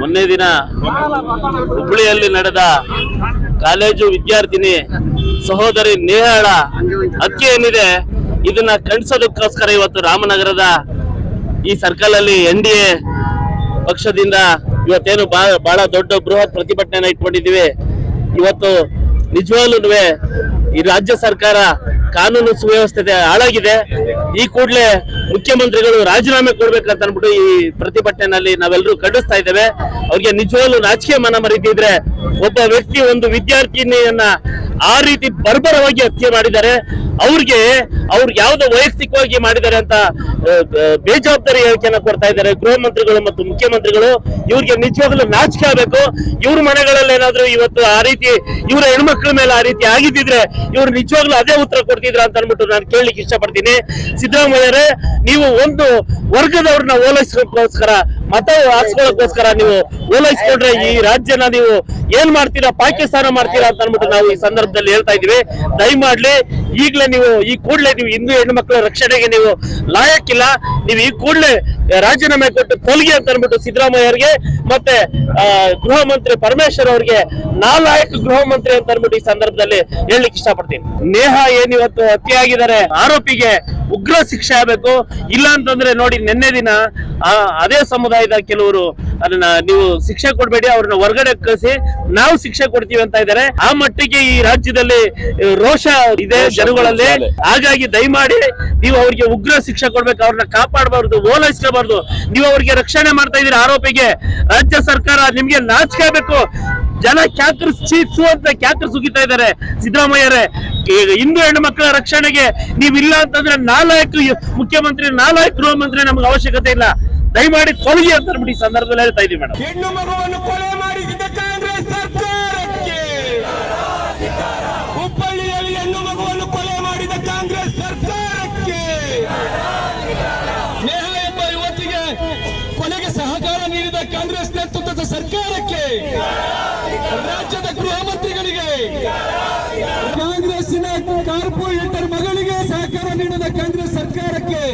ಮೊನ್ನೆ ದಿನ ಹುಬ್ಬಳ್ಳಿಯಲ್ಲಿ ನಡೆದ ಕಾಲೇಜು ವಿದ್ಯಾರ್ಥಿನಿ ಸಹೋದರಿ ನೇಹಾಳ ಹತ್ಯೆ ಏನಿದೆ, ಇದನ್ನ ಖಂಡಿಸೋದಕ್ಕೋಸ್ಕರ ಇವತ್ತು ರಾಮನಗರದ ಈ ಸರ್ಕಲ್ ಅಲ್ಲಿ ಎನ್ ಡಿ ಎ ಪಕ್ಷದಿಂದ ಇವತ್ತೇನು ಬಹಳ ದೊಡ್ಡ ಬೃಹತ್ ಪ್ರತಿಭಟನೆಯನ್ನ ಇಟ್ಕೊಂಡಿದ್ದೀವಿ. ಇವತ್ತು ನಿಜವಾಗ್ಲೂ ಈ ರಾಜ್ಯ ಸರ್ಕಾರ ಕಾನೂನು ಸುವ್ಯವಸ್ಥೆ ಹಾಳಾಗಿದೆ. ಈ ಕೂಡಲೇ ಮುಖ್ಯಮಂತ್ರಿಗಳು ರಾಜೀನಾಮೆ ಕೊಡ್ಬೇಕಂತ ಅನ್ಬಿಟ್ಟು ಈ ಪ್ರತಿಭಟನೆಯಲ್ಲಿ ನಾವೆಲ್ಲರೂ ಖಂಡಿಸ್ತಾ ಇದ್ದೇವೆ. ಅವ್ರಿಗೆ ನಿಜವಾಗ್ಲೂ ರಾಜಕೀಯ ಮನ ಮರೀತಿದ್ರೆ ಒಬ್ಬ ವ್ಯಕ್ತಿ ಒಂದು ವಿದ್ಯಾರ್ಥಿನಿಯನ್ನ ಆ ರೀತಿ ಬರ್ಬರವಾಗಿ ಹತ್ಯೆ ಮಾಡಿದ್ದಾರೆ. ಅವ್ರಿಗೆ ಅವ್ರು ಯಾವ್ದು ವೈಯಕ್ತಿಕವಾಗಿ ಮಾಡಿದ್ದಾರೆ ಅಂತ ಬೇಜವಾಬ್ದಾರಿ ಹೇಳಿಕೆಯನ್ನ ಕೊಡ್ತಾ ಇದ್ದಾರೆ. ಗೃಹ ಮಂತ್ರಿಗಳು ಮತ್ತು ಮುಖ್ಯಮಂತ್ರಿಗಳು ಇವ್ರಿಗೆ ನಿಜವಾಗ್ಲೂ ನಾಚಿಕೆ ಆಗ್ಬೇಕು. ಇವ್ರ ಮನೆಗಳಲ್ಲಿ ಏನಾದ್ರು ಇವತ್ತು ಆ ರೀತಿ ಇವರ ಹೆಣ್ಮಕ್ಳ ಮೇಲೆ ಆ ರೀತಿ ಆಗಿದ್ದಿದ್ರೆ ಇವ್ರು ನಿಜವಾಗ್ಲೂ ಅದೇ ಉತ್ತರ ಕೊಡ್ತಿದ್ರ ಅಂತ ಅನ್ಬಿಟ್ಟು ನಾನು ಕೇಳಲಿಕ್ಕೆ ಇಷ್ಟಪಡ್ತೀನಿ. ಸಿದ್ದರಾಮಯ್ಯರೇ, ನೀವು ಒಂದು ವರ್ಗದವ್ರನ್ನ ಓಲೈಸೋಕ್ಕೋಸ್ಕರ ಮತ ಹಾಕ್ಸ್ಕೊಳ್ಳೋಕ್ಕೋಸ್ಕರ ನೀವು ಓಲೈಸ್ಕೊಂಡ್ರೆ ಈ ರಾಜ್ಯನ ನೀವು ಏನ್ ಮಾಡ್ತೀರಾ, ಪಾಕಿಸ್ತಾನ ಮಾಡ್ತೀರಾ ಅಂತ ಅನ್ಬಿಟ್ಟು ನಾವು ಈ ಸಂದರ್ಭದಲ್ಲಿ ಹೇಳ್ತಾ ಇದೀವಿ ದಯಮಾಡ್ಲಿ ಈಗಲೇ ನೀವು ಈ ಕೂಡಲೇ ನೀವು ಹಿಂದೂ ಹೆಣ್ಣು ಮಕ್ಕಳ ರಕ್ಷಣೆಗೆ ನೀವು ಲಾಯಕ್ಕಿಲ್ಲ. ನೀವು ಈ ಕೂಡಲೇ ರಾಜೀನಾಮೆ ಕೊಟ್ಟು ತೊಲಗಿ ಅಂತ ಅಂದ್ಬಿಟ್ಟು ಸಿದ್ದರಾಮಯ್ಯ ಅವರಿಗೆ ಮತ್ತೆ ಗೃಹ ಮಂತ್ರಿ ಪರಮೇಶ್ವರ್ ಅವರಿಗೆ ನಾಲಾಯಕ ಗೃಹ ಮಂತ್ರಿ ಅಂತ ಅಂದ್ಬಿಟ್ಟು ಈ ಸಂದರ್ಭದಲ್ಲಿ ಹೇಳಲಿಕ್ಕೆ ಇಷ್ಟಪಡ್ತೀನಿ. ನೇಹ ಏನ್ ಇವತ್ತು ಆರೋಪಿಗೆ ಉಗ್ರ ಶಿಕ್ಷೆ ಆಗಬೇಕು. ಇಲ್ಲ ಅಂತಂದ್ರೆ ನೋಡಿ, ನಿನ್ನೆ ದಿನ ಅದೇ ಸಮುದಾಯದ ಕೆಲವರು ಅದನ್ನ ನೀವು ಶಿಕ್ಷೆ ಕೊಡಬೇಡಿ ಅವ್ರನ್ನ ಹೊರಗಡೆ ಕಳಿಸಿ. ನಾವು ಶಿಕ್ಷೆ ಕೊಡ್ತೀವಿ ಅಂತ ಇದಾರೆ ಆ ಮಟ್ಟಿಗೆ ಈ ರಾಜ್ಯದಲ್ಲಿ ರೋಷ ಇದೆ ಜನಗಳಲ್ಲಿ. ಹಾಗಾಗಿ ದಯಮಾಡಿ ನೀವು ಅವ್ರಿಗೆ ಉಗ್ರ ಶಿಕ್ಷೆ ಕೊಡ್ಬೇಕು ಅವ್ರನ್ನ ಕಾಪಾಡಬಾರ್ದು ಓಲೈಸ್ಕೋಬಾರ್ದು. ನೀವು ಅವ್ರಿಗೆ ರಕ್ಷಣೆ ಮಾಡ್ತಾ ಇದೀರಿ ಆರೋಪಿಗೆ. ರಾಜ್ಯ ಸರ್ಕಾರ ನಿಮ್ಗೆ ನಾಚಿಕೆಬೇಕು. ಜನ ಕ್ಯಾಕರ್ ಚೀಸು ಅಂತ ಕ್ಯಾಕರ್ ಸುಗಿತಾ ಇದ್ದಾರೆ. ಸಿದ್ದರಾಮಯ್ಯರೇ ಹಿಂದೂ ಹೆಣ್ಣು ಮಕ್ಕಳ ರಕ್ಷಣೆಗೆ ನೀವಿಲ್ಲ ಅಂತಂದ್ರೆ ನಾಲ್ಕು ಮುಖ್ಯಮಂತ್ರಿ ನಾಲ್ಕು ಗೃಹ ಮಂತ್ರಿ ನಮ್ಗೆ ಅವಶ್ಯಕತೆ ಇಲ್ಲ. ದಯಮಾಡಿ ತೊಲಗಿ ಅಂತ ಈ ಸಂದರ್ಭದಲ್ಲಿ ಹೇಳ್ತಾ ಇದೀವಿ ಮೇಡಮ್. ಹೆಣ್ಣು ಮಗುವನ್ನು ಕೊಲೆ ಮಾಡಿದ ಕಾಂಗ್ರೆಸ್ ಸರ್ಕಾರಕ್ಕೆ. ಹುಬ್ಬಳ್ಳಿಯಲ್ಲಿ ಹೆಣ್ಣು ಮಗುವನ್ನು ಕೊಲೆ ಮಾಡಿದ ಕಾಂಗ್ರೆಸ್ ಸರ್ಕಾರಕ್ಕೆ. ಸ್ನೇಹ ಎಂಬ ಯುವತಿಗೆ ಕೊಲೆಗೆ ಸಹಕಾರ ನೀಡಿದ ಕಾಂಗ್ರೆಸ್ ನೇತೃತ್ವದ ಸರ್ಕಾರಕ್ಕೆ. ರಾಜ್ಯದ ಗೃಹ ಮಂತ್ರಿಗಳಿಗೆ. ಕಾಂಗ್ರೆಸ್ಸಿನ ಕಾರ್ಪೊರೇಟರ್ ಮಗಳಿಗೆ ಸಹಕಾರ ನೀಡಿದ ಕಾಂಗ್ರೆಸ್ ಸರ್ಕಾರಕ್ಕೆ.